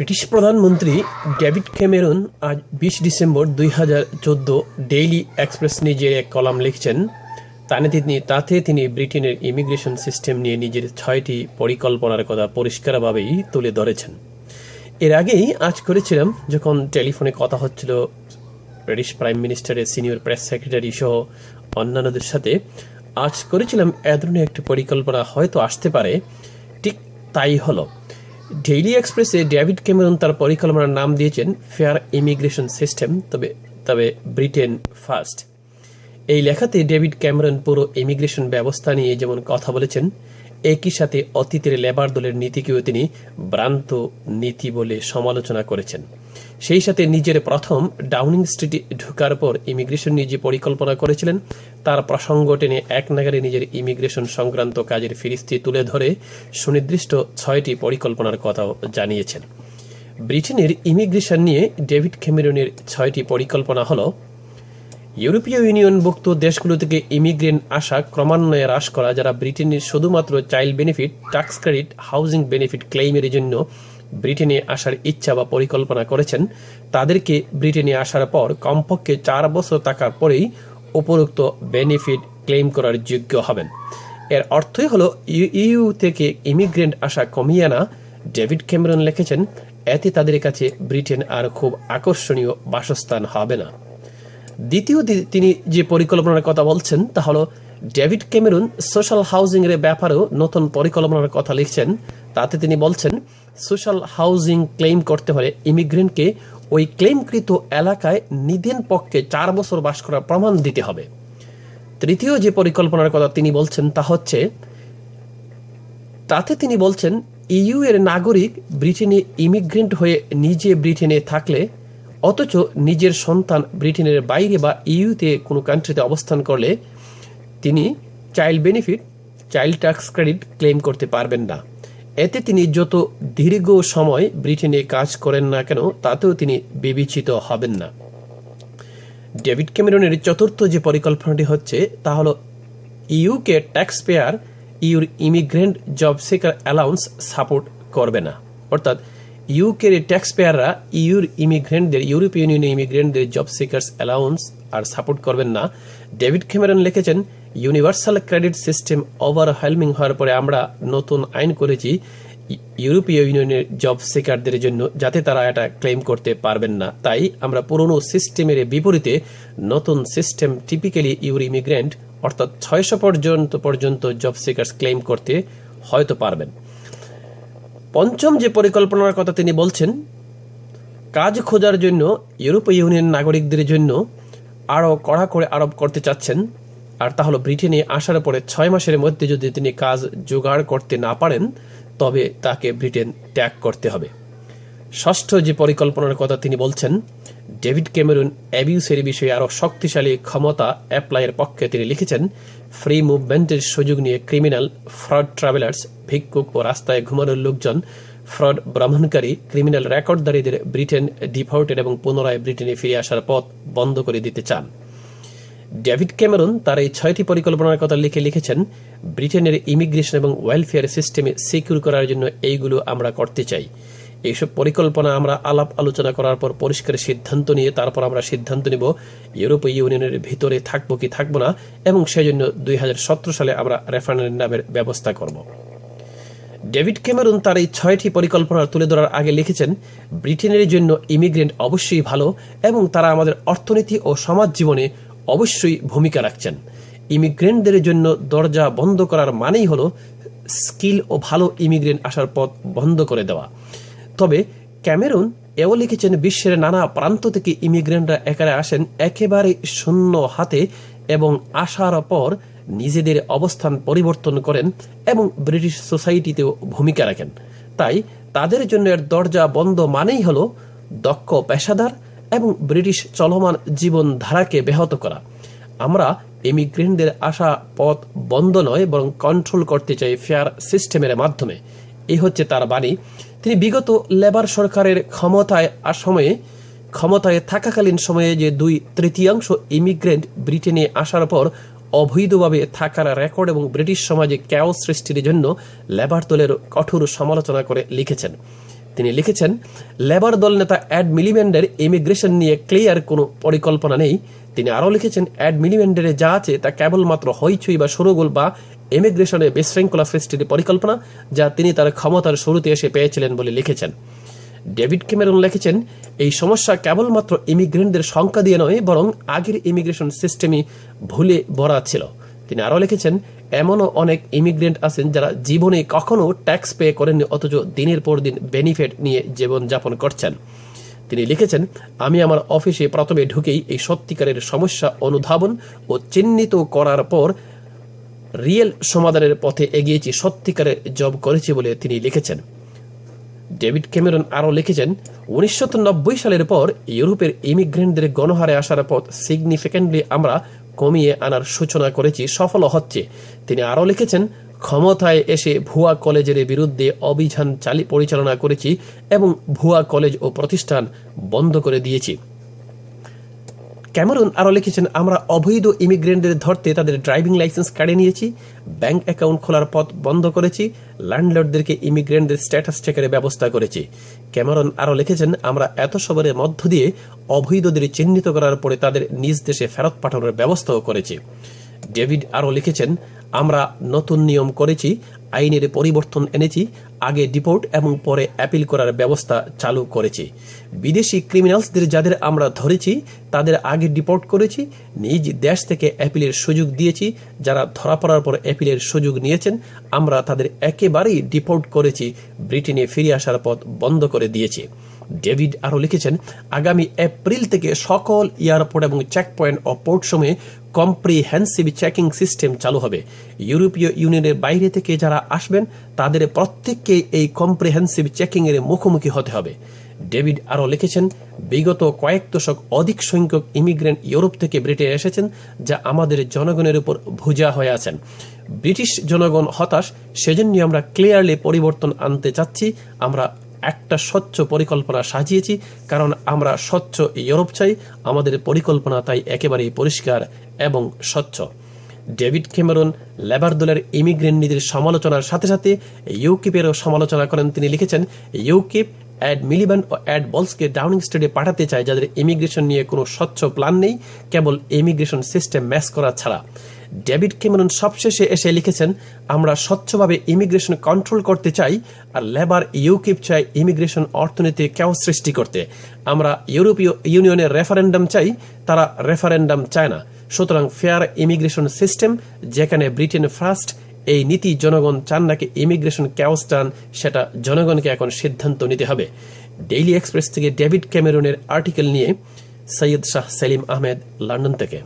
British প্রধানমন্ত্রী David Cameron আজ বিশ ডিসেম্বর দুই হাজার চোদ্দ ডেইলি এক্সপ্রেস নিজের এক কলাম লিখছেন, তানে তিনি, তাতে তিনি ব্রিটেনের ইমিগ্রেশন সিস্টেম নিয়ে নিজের ছয়টি পরিকল্পনার কথা পরিষ্কারভাবেই তুলে ধরেছেন। এর আগেই আজ করেছিলাম, যখন টেলিফোনে কথা হচ্ছিল ব্রিটিশ প্রাইম মিনিস্টারের সিনিয়র প্রেস সেক্রেটারি সহ অন্যান্যদের সাথে। আজ করেছিলাম এ ধরনের একটি পরিকল্পনা, হয়তো আসতে পারে, ঠিক তাই হলো। ডেইলি এক্সপ্রেসে ডেভিড ক্যামেরন তার পরিকল্পনার নাম দিয়েছেন ফেয়ার ইমিগ্রেশন সিস্টেম তবে তবে ব্রিটেন ফার্স্ট এই লেখাতে ডেভিড ক্যামেরন পুরো ইমিগ্রেশন ব্যবস্থা নিয়ে যেমন কথা বলেছেন, একই সাথে অতীতের লেবার দলের নীতিকেও তিনি ভ্রান্ত নীতি বলে সমালোচনা করেছেন। সেই সাথে নিজের প্রথম ডাউনিং স্ট্রিটে ঢোকার পর ইমিগ্রেশন নিয়ে যে পরিকল্পনা করেছিলেন, তার প্রসঙ্গ টেনে এক নাগারে নিজের ইমিগ্রেশন সংক্রান্ত কাজের ফিরিস্তি তুলে ধরে সুনির্দিষ্ট ছয়টি পরিকল্পনার কথাও জানিয়েছেন। ব্রিটেনের ইমিগ্রেশন নিয়ে ডেভিড ক্যামেরনের ছয়টি পরিকল্পনা হল, ইউরোপীয় ইউনিয়নভুক্ত দেশগুলো থেকে ইমিগ্রেন্ট আসা ক্রমান্বয়ে হ্রাস করা, যারা ব্রিটেনের শুধুমাত্র child benefit tax credit, housing benefit ক্লেইমের জন্য ব্রিটেনে আসার ইচ্ছা বা পরিকল্পনা করেছেন, তাদেরকে ব্রিটেনে আসার পর কমপক্ষে চার বছর থাকার পরেই উপরোক্ত বেনিফিট ক্লেম করার যোগ্য হবেন। এর অর্থই হলো, ইউ থেকে ইমিগ্রেন্ট আসা কমিয়ে আনা, ডেভিড ক্যামেরন লিখেছেন, এতে তাদের কাছে ব্রিটেন আর খুব আকর্ষণীয় বাসস্থান হবে না। দ্বিতীয় তিনি যে পরিকল্পনার কথা বলছেন, তা হলো ডেভিড ক্যামেরুন সোশ্যাল হাউজিং এর ব্যাপারেও নতুন পরিকল্পনার কথা লিখছেন। তাতে তিনি বলছেন, সোশ্যাল হাউজিং ক্লেম করতে হলে ইমিগ্রেন্টকে ওই ক্লেমকৃত এলাকায় নিদেন পক্ষে চার বছর বাস করার প্রমাণ দিতে হবে। তৃতীয় যে পরিকল্পনার কথা তিনি বলছেন তা হচ্ছে, তাতে তিনি বলছেন ইইউ এর নাগরিক ব্রিটেনে ইমিগ্রেন্ট হয়ে নিজে ব্রিটেনে থাকলে, অথচ নিজের সন্তান ব্রিটেনের বাইরে বা ইইউতে কোনো কান্ট্রিতে অবস্থান করলে তিনি child benefit child tax credit claim করতে পারবেন না। এতে তিনি যত দীর্ঘ সময় ব্রিটেনে কাজ করেন না কেন, তাতেও তিনি বিবেচিত হবেন না। ডেভিড ক্যামেরনের চতুর্থ যে পরিকল্পনাটি হচ্ছে, তা হলো UK tax payer your immigrant job seeker allowance support করবে না। অর্থাৎ ইউকের ট্যাক্স পেয়াররা ইউর ইমিগ্রেন্টদের ইউরোপীয় ইউনিয়নের ইমিগ্রেন্টদের জব সিকার্স অ্যালাউন্স আর সাপোর্ট করবেন না। ডেভিড ক্যামেরন লিখেছেন ইউনিভার্সাল ক্রেডিট সিস্টেম ওভারহেলমিং হওয়ার পরে আমরা নতুন আইন করেছি, ইউরোপীয় ইউনিয়নের জব সিকারদের জন্য, যাতে তারা এটা ক্লেম করতে পারবেন না। তাই আমরা পুরনো সিস্টেমের বিপরীতে নতুন সিস্টেম টিপিক্যালি ইউর ইমিগ্রেন্ট অর্থাৎ ছয়শো পর্যন্ত পর্যন্ত জব সিকার্স ক্লেম করতে হয়তো পারবেন। পঞ্চম যে পরিকল্পনার কথা তিনি বলছেন, কাজ খোঁজার জন্য ইউরোপীয় ইউনিয়ন নাগরিকদের জন্য আরও কড়া করে আরোপ করতে চাচ্ছেন আর তা হলো ব্রিটেনে আসার পরে ছয় মাসের মধ্যে যদি তিনি কাজ জোগাড় করতে না পারেন, তবে তাকে ব্রিটেন ত্যাগ করতে হবে। ষষ্ঠ যে পরিকল্পনার কথা তিনি বলছেন, ডেভিড ক্যামেরুন অ্যাবিউসের বিষয়ে আরও শক্তিশালী ক্ষমতা অ্যাপ্লাইয়ের পক্ষে তিনি লিখেছেন, ফ্রি মুভমেন্টের সুযোগ নিয়ে ক্রিমিনাল ফ্রড ট্রাভেলার্স, ভিক্ষুক ও রাস্তায় ঘুমানোর লোকজন, ফ্রড ভ্রমণকারী ক্রিমিনাল রেকর্ডধারীদের ব্রিটেন ডিফল্টেড এবং পুনরায় ব্রিটেনে ফিরে আসার পথ বন্ধ করে দিতে চান। ডেভিড ক্যামেরন তার এই ছয়টি পরিকল্পনার কথা লিখে লিখেছেন, ব্রিটেনের ইমিগ্রেশন এবং ওয়েলফেয়ার সিস্টেমে সিকিউর করার জন্য এইগুলো আমরা করতে চাই। এইসব পরিকল্পনা আমরা আলাপ আলোচনা করার পর পরিষ্কার সিদ্ধান্ত নিয়ে তারপর আমরা সিদ্ধান্ত নিব, ইউরোপীয় ইউনিয়নের ভিতরে থাকব কি থাকব না, এবং সেজন্য দুই হাজার সতেরো সালে আমরা রেফারেন্ডামের ব্যবস্থা করব। ডেভিড ক্যামেরন তার এই ছয়টি পরিকল্পনা তুলে ধরার আগে লিখেছেন, ব্রিটেনের জন্য ইমিগ্রেন্ট অবশ্যই ভালো এবং তারা আমাদের অর্থনীতি ও সমাজ জীবনে অবশ্যই ভূমিকা রাখছেন। ইমিগ্রেন্টদের জন্য দরজা বন্ধ করার মানেই হলো স্কিল ও ভালো ইমিগ্রেন্ট আসার পথ বন্ধ করে দেওয়া। তবে ক্যামেরন এও লিখেছেন, বিশ্বের নানা প্রান্ত থেকে ইমিগ্রেন্টরা একারে আসেন একেবারে শূন্য হাতে এবং আসার পর নিজেদের অবস্থান পরিবর্তন করেন এবং ব্রিটিশ সোসাইটিতেও ভূমিকা রাখেন। তাই তাদের জন্য এর দরজা বন্ধ মানেই হলো দক্ষ পেশাদার এবং ব্রিটিশ চলমান জীবনধারাকে ব্যাহত করা। আমরা ইমিগ্রেন্টদের আসা পথ বন্ধ নয়, বরং কন্ট্রোল করতে চাই ফেয়ার সিস্টেমের মাধ্যমে। এই হচ্ছে তার বাণী। তিনি বিগত লেবার সরকারের ক্ষমতায় আর সময়ে ক্ষমতায় থাকাকালীন সময়ে যে দুই তৃতীয়াংশ ইমিগ্রেন্ট ব্রিটেনে আসার পর অবৈধভাবে থাকার রেকর্ড এবং ব্রিটিশ সমাজে ক্যাও সৃষ্টির জন্য লেবার দলের কঠোর সমালোচনা করে লিখেছেন। তিনি লিখেছেন, লেবার দল নেতা অ্যাড মিলিব্যান্ডের ইমিগ্রেশন নিয়ে ক্লিয়ার কোনো পরিকল্পনা নেই। তিনি আরও লিখেছেন, অ্যাড মিলিব্যান্ডারে যা আছে তা কেবলমাত্র হইচই বা সরগোল বা ইমিগ্রেশনে বিশৃঙ্খলা সৃষ্টির পরিকল্পনা, যা তিনি তার ক্ষমতার শুরুতে এসে পেয়েছিলেন বলে লিখেছেন। ডেভিড ক্যামেরন লিখেছেন, এই সমস্যা কেবলমাত্র ইমিগ্রেন্টদের সংখ্যা দিয়ে নয়, বরং আগের ইমিগ্রেশন সিস্টেমই ভুলে ভরা ছিল। তিনি আরও লিখেছেন এমনও অনেক ইমিগ্রেন্ট আছেন যারা জীবনে কখনো ট্যাক্স পে করেননি, অথচ দিনের পর দিন বেনিফিট নিয়ে জীবনযাপন করছেন। তিনি লিখেছেন, আমি আমার অফিসে প্রথমে ঢুকেই এই সত্যিকারের সমস্যা অনুধাবন ও চিহ্নিত করার পর রিয়েল সমাধানের পথে এগিয়েছি, সত্যিকারের জব করেছি বলে তিনি লিখেছেন। ডেভিড ক্যামেরন আরও লিখেছেন, উনিশশো সালের পর ইউরোপের ইমিগ্রেন্টদের গণহারে আসার পথ সিগনিফিক্যান্টলি আমরা কমিয়ে আনার সূচনা করেছি সফল হচ্ছে। তিনি আরও লিখেছেন, ক্ষমতায় এসে ভুয়া কলেজের বিরুদ্ধে অভিযান চালি পরিচালনা করেছি এবং ভুয়া কলেজ ও প্রতিষ্ঠান বন্ধ করে দিয়েছি। ক্যামেরন আরও লিখেছেন, আমরা অবৈধ ইমিগ্রেন্টদের ধরতে তাদের ড্রাইভিং লাইসেন্স কাড়ে নিয়েছি ব্যাংক অ্যাকাউন্ট খোলার পথ বন্ধ করেছি ল্যান্ডলর্ডদেরকে ইমিগ্রেন্টদের স্ট্যাটাস চেকের ব্যবস্থা করেছি। ক্যামেরন আরও লিখেছেন, আমরা এত সবরের মধ্য দিয়ে অবৈধদের চিহ্নিত করার পরে তাদের নিজ দেশে ফেরত পাঠানোর ব্যবস্থাও করেছি। ডেভিড আরও লিখেছেন, আমরা নতুন নিয়ম করেছি, আইনের পরিবর্তন এনেছি, আগে ডিপোর্ট এবং পরে অ্যাপিল করার ব্যবস্থা চালু করেছি। বিদেশি ক্রিমিনালসদের যাদের আমরা ধরেছি, তাদের আগে ডিপোর্ট করেছি, নিজ দেশ থেকে অ্যাপিলের সুযোগ দিয়েছি, যারা ধরা পড়ার পর অ্যাপিলের সুযোগ নিয়েছেন, আমরা তাদের একেবারেই ডিপোর্ট করেছি, ব্রিটেনে ফিরে আসার পথ বন্ধ করে দিয়েছি। ডেভিড আরও লিখেছেন, আগামী এপ্রিল থেকে সকল এয়ারপোর্ট এবং চেকপয়েন্ট ও পোর্ট সময়ে কম্প্রিহেন্সিভ চেকিং সিস্টেম চালু হবে। ইউরোপীয় ইউনিয়নের বাইরে থেকে যারা আসবেন, তাদের প্রত্যেককে এই কম্প্রিহেন্সিভ চেকিং এর মুখোমুখি হতে হবে। ডেভিড আরও লিখেছেন, বিগত কয়েক দশক অধিক সংখ্যক ইমিগ্রেন্ট ইউরোপ থেকে ব্রিটেনে এসেছেন, যা আমাদের জনগণের উপর ভুজা হয়ে আছেন। ব্রিটিশ জনগণ হতাশ সেজন্য আমরা ক্লিয়ারলি পরিবর্তন আনতে চাচ্ছি। আমরা একটা স্বচ্ছ পরিকল্পনা সাজিয়েছি, কারণ আমরা স্বচ্ছ ইউরোপ চাই, আমাদের পরিকল্পনা তাই একেবারেই পরিষ্কার এবং স্বচ্ছ। ডেভিড ক্যামেরন লেবার দলের ইমিগ্রেন্ট নীতির সমালোচনার সাথে সাথে ইউকিপেরও সমালোচনা করেন তিনি লিখেছেন, ইউকিপ অ্যাড মিলিবান ও অ্যাড বলসকে ডাউনিং স্টেডে পাঠাতে চায়, যাদের ইমিগ্রেশন নিয়ে কোনো স্বচ্ছ প্ল্যান নেই, কেবল ইমিগ্রেশন সিস্টেম ম্যাচ করা ছাড়া। ডেভিড ক্যামেরন সবশেষে এসে লিখেছেন, আমরা স্বচ্ছভাবে ইমিগ্রেশন কন্ট্রোল করতে চাই আর লেবার ইউকিপ চাই ইমিগ্রেশন অর্থনীতি কেউ সৃষ্টি করতে। আমরা ইউরোপীয় ইউনিয়নের রেফারেন্ডাম চাই, তারা রেফারেন্ডাম চায় না। সুতরাং ফেয়ার ইমিগ্রেশন সিস্টেম, যেখানে ব্রিটেন ফার্স্ট, এই নীতি জনগণ চান নাকি ইমিগ্রেশন ক্যাওস চান, সেটা জনগণকে এখন সিদ্ধান্ত নিতে হবে। ডেইলি এক্সপ্রেস থেকে ডেভিড ক্যামেরনের আর্টিকেল নিয়ে সৈয়দ শাহ সেলিম আহমেদ, লন্ডন থেকে।